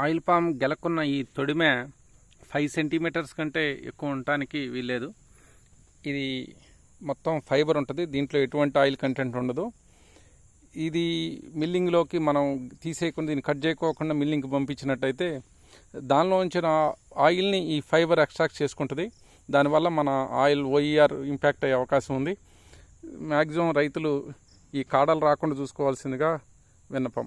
Oil palm గెలకున్న ఈ తొడిమె five centimetres కంటే ఎక్కువ ఉండటానికి వీల్లేదు. ఇది మొత్తం ఫైబర్ ఉంటుంది. దీంట్లో ఎటువంటి ఆయిల్ కంటెంట్ ఉండదు. ఇది మిల్లింగ్లోకి మనం తీసేయకుండా దీన్ని కట్ చేయకోకుండా మిల్లింగ్కి పంపించినట్టయితే దానిలో ఉంచిన ఆయిల్ని ఈ ఫైబర్ ఎక్స్ట్రాక్ట్ చేసుకుంటుంది. దానివల్ల మన ఆయిల్ ఓఈఆర్ ఇంపాక్ట్ అయ్యే అవకాశం ఉంది. మ్యాక్సిమం రైతులు ఈ కాడలు రాకుండా చూసుకోవాల్సిందిగా విన్నపం.